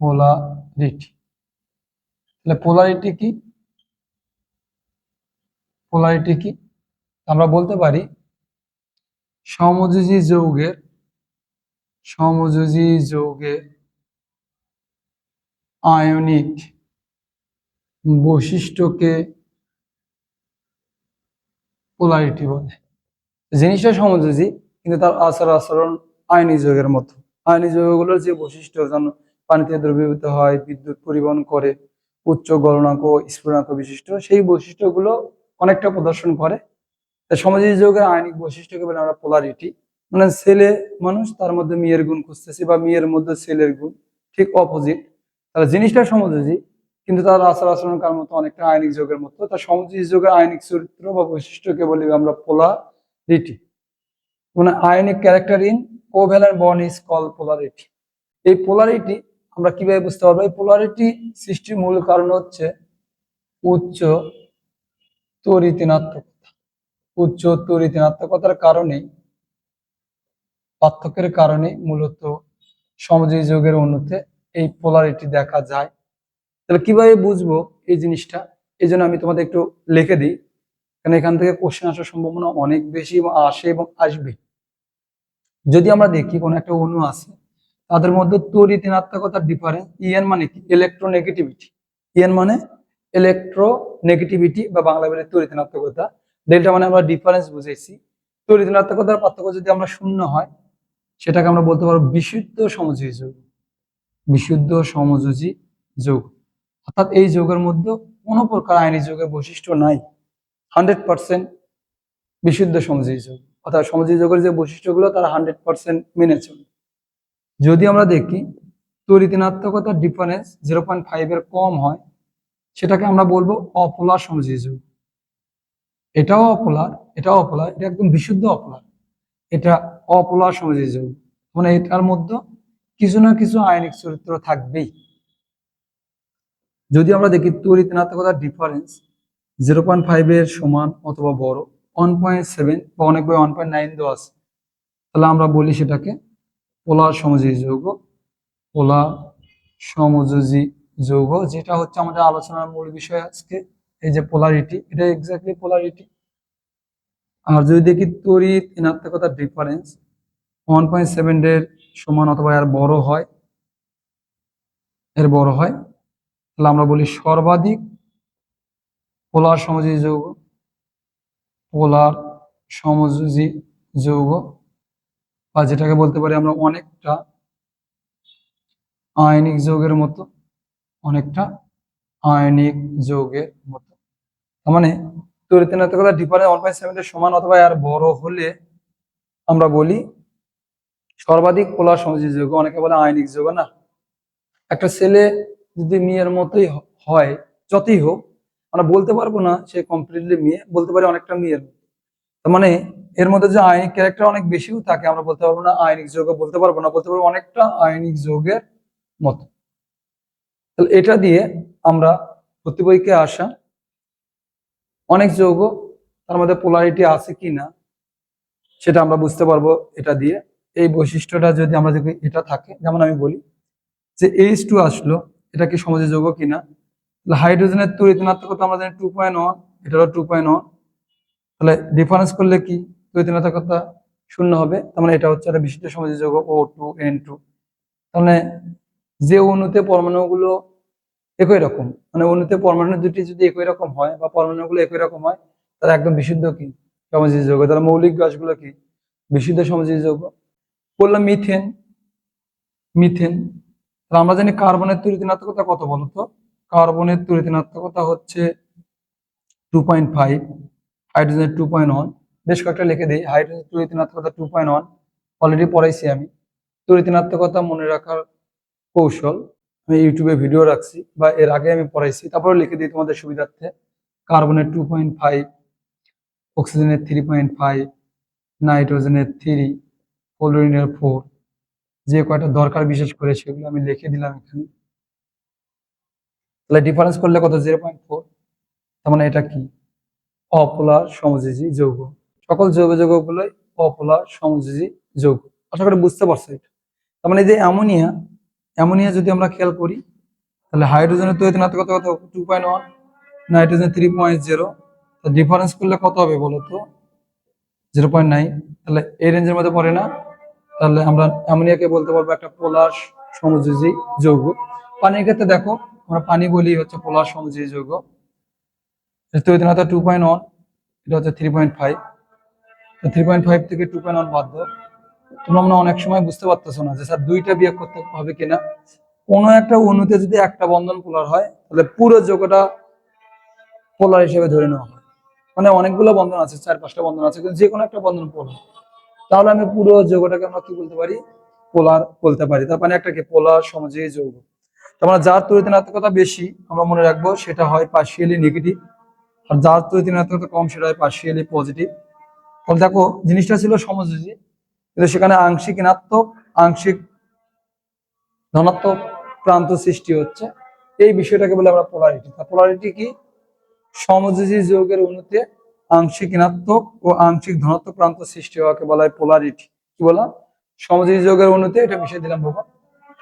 Polarity তাহলে polarity কি? Polarity কি? আমরা বলতে পারি সমযোজী যৌগের সমযোজী যৌগের আয়নিক বৈশিষ্ট্যকে পোলারিটি বলে। জিনিসটা সমযোজী, কিন্তু তার আচার আচরণ আয়নিক যৌগের মতো। আয়নিক যৌগগুলোর যে বৈশিষ্ট্য, যেমন পানিতে দ্রবীভূত হয়, বিদ্যুৎ পরিবহন করে, উচ্চ গলনাঙ্ক স্ফুটনাঙ্ক বিশিষ্ট, সেই বৈশিষ্ট্যগুলো অনেকটা প্রদর্শন করে। সমাজের যৌগের আইনিক বৈশিষ্ট্যকে বলে আমরা পোলারিটি মানে ছেলে মানুষ তার মধ্যে মেয়ের গুণ খুঁজতেছি বা মেয়ের মধ্যে ছেলের গুণ, ঠিক অপোজিট তাহলে জিনিসটা সমযোজী, কিন্তু তার আচার আচরণ কার মতো অনেকটা আইনিক যোগের মতো। তার সমযোজী যোগের আইনিক চরিত্র বা বৈশিষ্ট্যকে বলি আমরা পোলারিটি মানে ionic character in covalent bond is call polarity এই পোলারিটি আমরা কীভাবে বুঝতে পারব? এই পোলারিটি সৃষ্টির মূল কারণ হচ্ছে উচ্চ তরিতিনাত্মকতা উচ্চ তরিতিনাত্মকতার কারণে পার্থক্যের কারণে মূলত সমযোজী যোগের অণুতে এই পোলারিটি দেখা যায়। তাহলে কীভাবে বুঝব এই জিনিসটা? এই জন্য আমি তোমাদের একটু লিখে দিই। কারণ এখান থেকে কোশ্চেন আসার সম্ভাবনা অনেক বেশি আসে এবং আসবে যদি আমরা দেখি কোনো একটা অণু আছে তাদের মধ্যে তরিতিনাত্মকতার ডিফারেন্স ইএন মানে কি? ইলেকট্রোনেগেটিভিটি ইএন মানে ইলেকট্রোনেগেটিভিটি বা বাংলা বলে তরিতিনাত্মকতা ডেল্টা মানে আমরা ডিফারেন্স বুঝেছি তরিতিনাত্মকতার পার্থক্য যদি আমরা শূন্য হয়, সেটাকে আমরা বলতে পারব বিশুদ্ধ সমযোজী যৌগ। বিশুদ্ধ সমযোজী যৌগ। অর্থাৎ এই যৌগের মধ্যে কোনো প্রকার আইনি যৌগের বৈশিষ্ট্য নাই। হান্ড্রেড পার্সেন্ট বিশুদ্ধ সমযোজী যৌগ। অর্থাৎ সমযোজী যৌগের যে বৈশিষ্ট্যগুলো, তারা হান্ড্রেড পার্সেন্ট মেনে চলে যদি আমরা দেখি তরিতিনাত্মকতার ডিফারেন্স জিরো পয়েন্ট ফাইভের কম হয়, সেটাকে আমরা বলব অপোলার সমযোজী যৌগ। এটাও অপোলার এটাও অপোলার, এটা একদম বিশুদ্ধ অপোলার। এটা অপোলার সমযোজী যৌগ। মানে এটার মধ্যে কিছু না কিছু আয়নিক চরিত্র থাকবেই। যদি আমরা দেখি তরিতিনাত্মকতার ডিফারেন্স জিরো পয়েন্ট ফাইভের সমান অথবা বড় ওয়ান পয়েন্ট সেভেন বা অনেক বই ওয়ান পয়েন্ট নাইন দেওয়া আছে, তাহলে আমরা বলি সেটাকে পোলার সমযোজী যৌগ পোলার সমযোজী যৌগ, যেটা হচ্ছে আমাদের আলোচনার মূল বিষয় আজকে। এই যে পোলারিটি এটা এক্স্যাক্টলি পোলারিটি আর যদি দেখি তড়িৎ ঋণাত্মকতার ডিফারেন্স ওয়ান পয়েন্ট সেভেন এর সমান অথবা এর বড় হয়, এর বড় হয়, তাহলে আমরা বলি সর্বাধিক পোলার সমযোজী যৌগ পোলার সমযোজী যৌগ। বা যেটাকে বলতে পারি আমরা অনেকটা আয়নিক যৌগের মতো, অনেকটা আয়নিক যৌগের মতো তার মানে তরিতনাত্মকতা ডিফারেন্স ওয়ান পয়েন্ট সেভেনের সমান অথবা আর বড় হলে আমরা বলি সর্বাধিক পোলার সমযোজী যৌগ, অনেকে বলে আয়নিক যৌগ না একটা ছেলে যদি মেয়ের মতোই হয়, যতই হোক, আমরা বলতে পারব না সে কমপ্লিটলি মেয়ে, বলতে পারি অনেকটা মেয়ের মতো। তার মানে এর মধ্যে যে আয়নিক ক্যারেক্টার অনেক বেশিও থাকে, আমরা বলতে পারব না আয়নিক যৌগ, বলতে পারব না, বলতে পারব অনেকটা আয়নিক যৌগের মতো। তাহলে এটা দিয়ে আমরা ভর্তি পরীক্ষায় আসা, অনেক যৌগ তার মধ্যে পোলারিটি আছে কি না, সেটা আমরা বুঝতে পারব এটা দিয়ে। এই বৈশিষ্ট্যটা যদি আমরা দেখি, এটা থাকে, যেমন আমি বলি যে এইচ টু আসলো, এটা কি সমাজে যৌগ কিনা তাহলে হাইড্রোজেনের তরিতনাত্মকতা আমরা জানি টু পয়েন্ট ওয়ান এটারও টু পয়েন্ট ওয়ান তাহলে ডিফারেন্স করলে কি? তরিতনাত্মকতা শূন্য হবে, তার মানে এটা হচ্ছে একটা বিশুদ্ধ সমাজে যৌগ ও টু এন টু তাহলে যে অণুতে পরমাণুগুলো একই রকম মানে অণুতে পরমাণু দুটি যদি একই রকম হয় বা পরমাণুগুলো একই রকম হয় তাহলে একদম বিশুদ্ধ কি? সমাজী যৌগ তাহলে মৌলিক গাছগুলো কি? বিশুদ্ধ সমাজী যৌগ বললাম মিথেন। মিথেন। তাহলে আমরা জানি কার্বনের তরিতনাত্মকতা কত বলতো? কার্বনের তরিতনাত্মকতা হচ্ছে টু পয়েন্ট ফাইভ হাইড্রোজেনের টু পয়েন্ট ওয়ান বেশ কয়েকটা লিখে দিই। হাইড্রোজেন তরিতনাত্মকতা টু পয়েন্ট ওয়ান অলরেডি পড়াইছি আমি। তরিতনাত্মকতা মনে রাখার কৌশল আমি ইউটিউবে ভিডিও রাখছি বা এর আগে আমি পড়াইছি। তারপরে লিখে দিই তোমাদের সুবিধার্থে। কার্বনের টু পয়েন্ট ফাইভ অক্সিজেনের থ্রি পয়েন্ট ফাইভ নাইট্রোজেনের থ্রি ফ্লোরিনের ফোর যে কয়টা দরকার বিশেষ করে সেগুলো আমি লিখে দিলাম এখানে। তাহলে ডিফারেন্স করলে কত? জিরো পয়েন্ট ফোর তার মানে এটা কি? অপোলার সমযোজী যৌগ। সকল যৌগ যৌগগুলোই অপোলার সমযোজী যৌগ। আশা করি বুঝতে পারছ এটা। তার মানে যে অ্যামোনিয়া অ্যামোনিয়া যদি আমরা খেয়াল করি, তাহলে হাইড্রোজেনের তৈরি নাতে কত? কত two point one nitrogen three point zero difference করলে কত হবে বলো তো? জিরো পয়েন্ট নাইন তাহলে এই রেঞ্জের মধ্যে পড়ে না? তাহলে আমরা অ্যামোনিয়াকে বলতে পারব একটা পোলার সমযোজী যৌগ। পানির ক্ষেত্রে দেখো, আমরা পানি বলি হচ্ছে পোলার সমযোজী যৌগ। তৈরি নাতে টু পয়েন্ট ওয়ান এটা হচ্ছে three point five three point five থেকে টু পয়েন্ট ওয়ান বাদ দাও। তোমরা মনে অনেক সময় বুঝতে পারতেছো না যে স্যার দুইটা বিয়োগ করতে হবে কিনা। কোনো একটা অণুতে যদি একটা বন্ধন পোলার হয়, তাহলে পুরো যৌগটা পোলার হিসেবে ধরে নেওয়া হয়। মানে অনেকগুলো বন্ধন আছে, চার পাঁচটা বন্ধন আছে, কিন্তু যে কোনো একটা বন্ধন পোলার। তাহলে আমি পুরো যৌগটাকে আমরা কি বলতে পারি? পোলার বলতে পারি। তার মানে একটা কি? পোলার সমযোজী যৌগ। তার মানে যার তরিতনাত্মকতা বেশি, আমরা মনে রাখব সেটা হয় পার্শিয়ালি নেগেটিভ আর যার তরিতনাত্মকতা কম, সেটা হয় পার্শিয়ালি পজিটিভ তাহলে দেখো, জিনিসটা ছিল সমযোজী। কিন্তু সেখানে আংশিক ঋণাত্মক, আংশিক ধনাত্মক প্রান্ত সৃষ্টি হচ্ছে। এই বিষয়টাকে বলে আমরা পোলারিটি পোলারিটি কি? সমযোজী যৌগের অণুতে আংশিক ঋণাত্মক ও আংশিক ধনাত্মক প্রান্ত সৃষ্টি হওয়াকে বলা হয় পোলারিটি কি বললাম? সমযোজী যৌগের অণুতে, এটা মিশিয়ে দিলাম বাবা।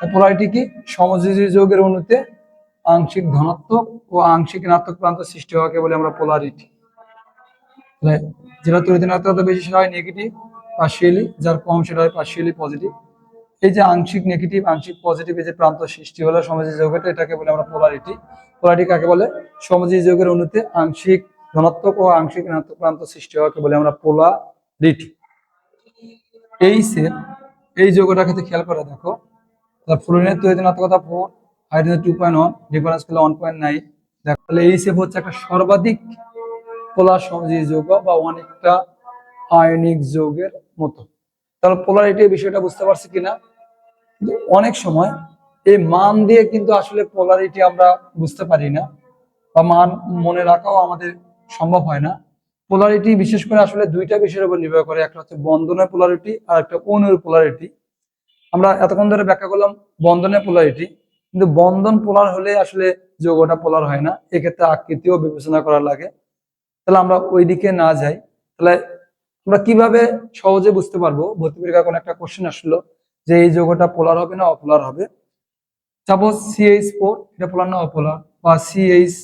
পোলারিটি কি? সমযোজী যৌগের অণুতে আংশিক ধনাত্মক ও আংশিক ঋণাত্মক প্রান্ত সৃষ্টি হওয়াকে বলে আমরা পোলারিটি যেটা তৈরি ঋণাত্মকতা বেশি সেটা হয় নেগেটিভ পার্শিয়ালি যার কম সেটা হয় পার্শিয়ালি পজিটিভ এই যে আংশিক নেগেটিভ আংশিক পজিটিভ এই যে প্রান্ত সৃষ্টি হলো সমাজের যৌগটা, এটাকে বলে আমরা পোলারিটি পোলারিটি কাকে বলে? সমাজী যৌগের অণুতে আংশিক ধনাত্মক ও আংশিক ঋণাত্মক প্রান্ত সৃষ্টি হওয়াকে বলে আমরা পোলারিটি এই সেল এই যৌগটার ক্ষেত্রে খেয়াল করে দেখো ফ্লোরিনের তৈরি ঋণাত্মকতা four hydrogen two point one difference করলে ওয়ান পয়েন্ট নাইন দেখো তাহলে এই সেপ হচ্ছে একটা সর্বাধিক পোলার সমাজী যৌগ বা অনেকটা আয়নিক যৌগের মতো। তাহলে পোলারিটি বিষয়টা বুঝতে পারছি কিনা? অনেক সময় এই মান দিয়ে কিন্তু আসলে পোলারিটি আমরা বুঝতে পারি না বা মান মনে রাখাও আমাদের সম্ভব হয় না। পোলারিটি বিশেষ করে আসলে দুইটা বিষয়ের উপর নির্ভর করে, একটা হচ্ছে বন্ধনের পোলারিটি আর একটা অণুর পোলারিটি। আমরা এতক্ষণ ধরে ব্যাখ্যা করলাম বন্ধনের পোলারিটি, কিন্তু বন্ধন পোলার হলে আসলে যৌগটা পোলার হয় না। এক্ষেত্রে আকৃতিও বিবেচনা করা লাগে। তাহলে আমরা ওই দিকে না যাই। তাহলে আমরা কীভাবে সহজে বুঝতে পারব? ভর্তি পরীক্ষা কোনো একটা কোশ্চেন আসলো যে এই যৌগটা পোলার হবে না অপোলার হবে? সাপোজ সিএইচ ফোর এটা পোলার না অপোলার বা সিএইচ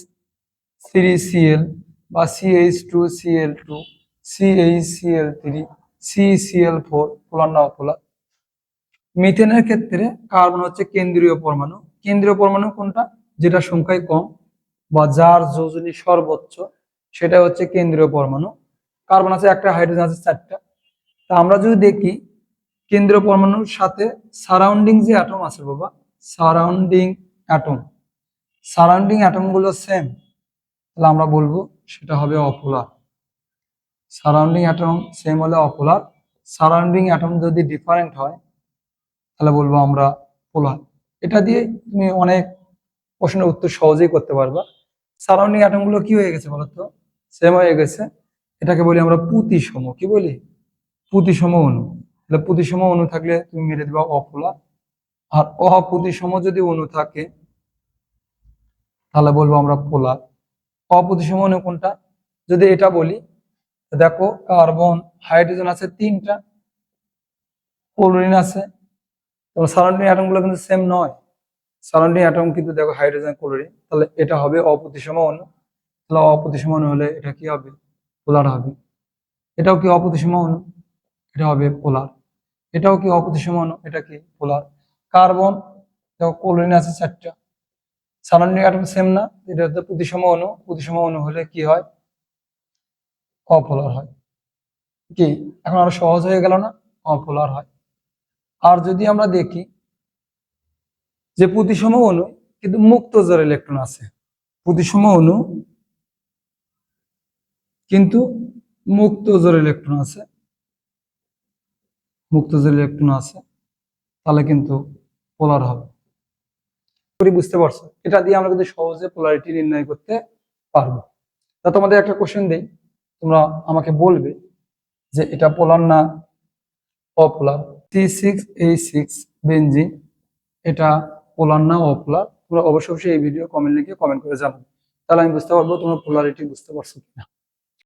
থ্রি সিএল বা CH two Cl two CH Cl three CCl four polar না অপোলার মিথেনের ক্ষেত্রে কার্বন হচ্ছে কেন্দ্রীয় পরমাণু। কেন্দ্রীয় পরমাণু কোনটা? যেটা সংখ্যায় কম বা যার যোজনী সর্বোচ্চ। সেটা হচ্ছে কেন্দ্রীয় পরমাণু। কার্বন আছে একটা, হাইড্রোজেন আছে চারটা। তা আমরা যদি দেখি, কেন্দ্রীয় পরমাণুর সাথে সারাউন্ডিং যে অ্যাটম আছে বাবা, সারাউন্ডিং অ্যাটম সারাউন্ডিং অ্যাটমগুলো সেম তাহলে আমরা বলব সেটা হবে অপোলার। সারাউন্ডিং অ্যাটম সেম হলে অপোলার। সারাউন্ডিং অ্যাটম যদি ডিফারেন্ট হয়, তাহলে বলব আমরা পোলার এটা দিয়ে তুমি অনেক প্রশ্নের উত্তর সহজেই করতে পারবা। সারাউন্ডিং অ্যাটমগুলো কি হয়ে গেছে বলতো? সেম হয়ে গেছে। এটাকে বলি আমরা পুতিসম কি বলি? পুতিসম অণু তাহলে পুতিসম অণু থাকলে তুমি মেরে দিবা অপোলার আর অপুতিসম যদি অণু থাকে, তাহলে বলব আমরা পোলার অপুতিসম অণু কোনটা? যদি এটা বলি, দেখো কার্বন, হাইড্রোজেন আছে তিনটা, ক্লোরিন আছে। সারাউন্ডিং অ্যাটমগুলো কিন্তু সেম নয়। সারাউন্ডিং অ্যাটম কিন্তু দেখো হাইড্রোজেন, ক্লোরিন। তাহলে এটা হবে অপ্রতিসম অণু তাহলে অপ্রতিসম হলে এটা কি হবে? পোলার হবে। এটাও কি অপ্রতিসম এটা হবে পোলার। এটাও কি অপ্রতিসম এটা কি পোলার? কার্বন, দেখো আছে চারটা। সারাউন্ডিং অ্যাটম সেম না, এটা হচ্ছে প্রতিসম অণু। প্রতিসম অণু হলে কি হয়? অপোলার হয়। কি? এখন আরও সহজ হয়ে গেল না? অপোলার হয়। আর যদি আমরা দেখি যে প্রতিসম অণু, কিন্তু মুক্ত জোর ইলেকট্রন আছে। প্রতিসম অণু কিন্তু মুক্ত জোর ইলেকট্রন আছে। মুক্ত জোর ইলেকট্রন আছে, তাহলে কিন্তু পোলার হবে। বুঝতে পারছ? এটা দিয়ে আমরা কিন্তু সহজে পোলারিটি নির্ণয় করতে পারব। তা তোমাদের একটা কোশ্চেন দেই। তোমরা আমাকে বলবে যে এটা পোলার না অপোলার? সি সিক্স এই সিক্স বেঞ্জিন এটা পোলার না অপোলার? তোমরা অবশ্যই এই ভিডিও কমেন্ট লিখে কমেন্ট করে জানাবে। তাহলে আমি বুঝতে পারব তোমরা পোলারিটি বুঝতে পারছ কিনা।